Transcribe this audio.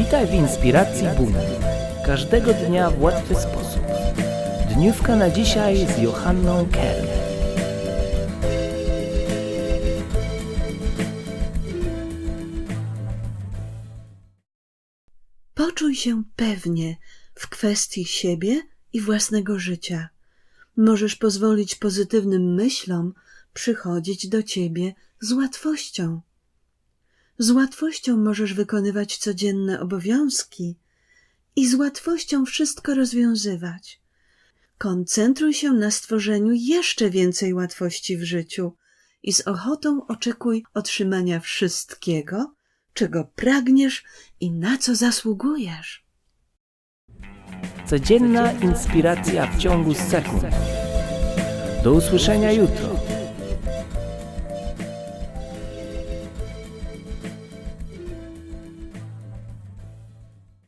Witaj w inspiracji Buna. Każdego dnia w łatwy sposób. Dniówka na dzisiaj z Johanną Kern. Poczuj się pewnie w kwestii siebie i własnego życia. Możesz pozwolić pozytywnym myślom przychodzić do ciebie z łatwością. Z łatwością możesz wykonywać codzienne obowiązki i z łatwością wszystko rozwiązywać. Koncentruj się na stworzeniu jeszcze więcej łatwości w życiu i z ochotą oczekuj otrzymania wszystkiego, czego pragniesz i na co zasługujesz. Codzienna inspiracja w ciągu sekund. Do usłyszenia jutro.